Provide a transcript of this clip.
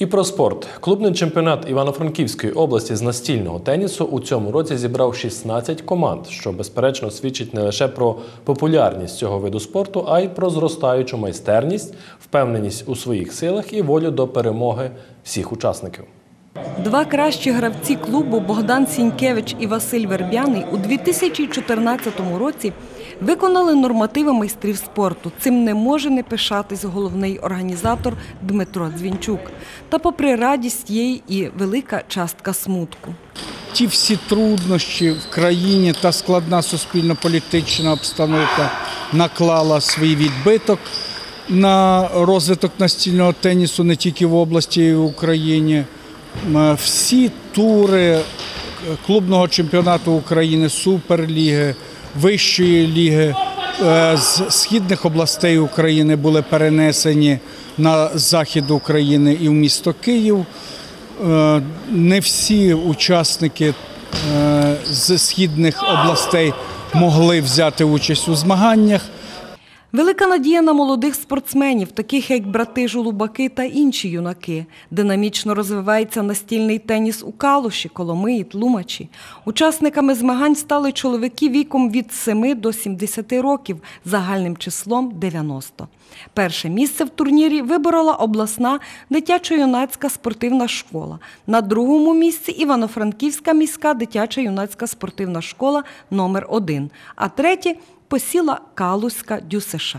І про спорт. Клубний чемпіонат Івано-Франківської області з настільного тенісу у цьому році зібрав 16 команд, що безперечно свідчить не лише про популярність цього виду спорту, а й про зростаючу майстерність, впевненість у своїх силах і волю до перемоги всіх учасників. Два кращі гравці клубу Богдан Сінькевич і Василь Вербяний у 2014 році виконали нормативи майстрів спорту. Цим не може не пишатись головний організатор Дмитро Дзвінчук. Та попри радість є і велика частка смутку. ті всі труднощі в країні та складна суспільно-політична обстановка наклала свій відбиток на розвиток настільного тенісу не тільки в області, й в Україні. Всі тури е, клубного чемпіонату України, Суперліги, Вищої ліги е, з східних областей України були перенесені на захід України і в місто Київ. Е, Не всі учасники е, з східних областей могли взяти участь у змаганнях. Велика надія на молодих спортсменів, таких як брати Жулубаки та інші юнаки. Динамічно розвивається настільний теніс у Калуші, Коломиї, Тлумачі. Учасниками змагань стали чоловіки віком від 7 до 70 років, загальним числом 90. Перше місце в турнірі виборола обласна дитячо-юнацька спортивна школа. На другому місці Івано-Франківська міська дитяча-юнацька спортивна школа номер 1 а третє посіла Калузька ДЮСШ.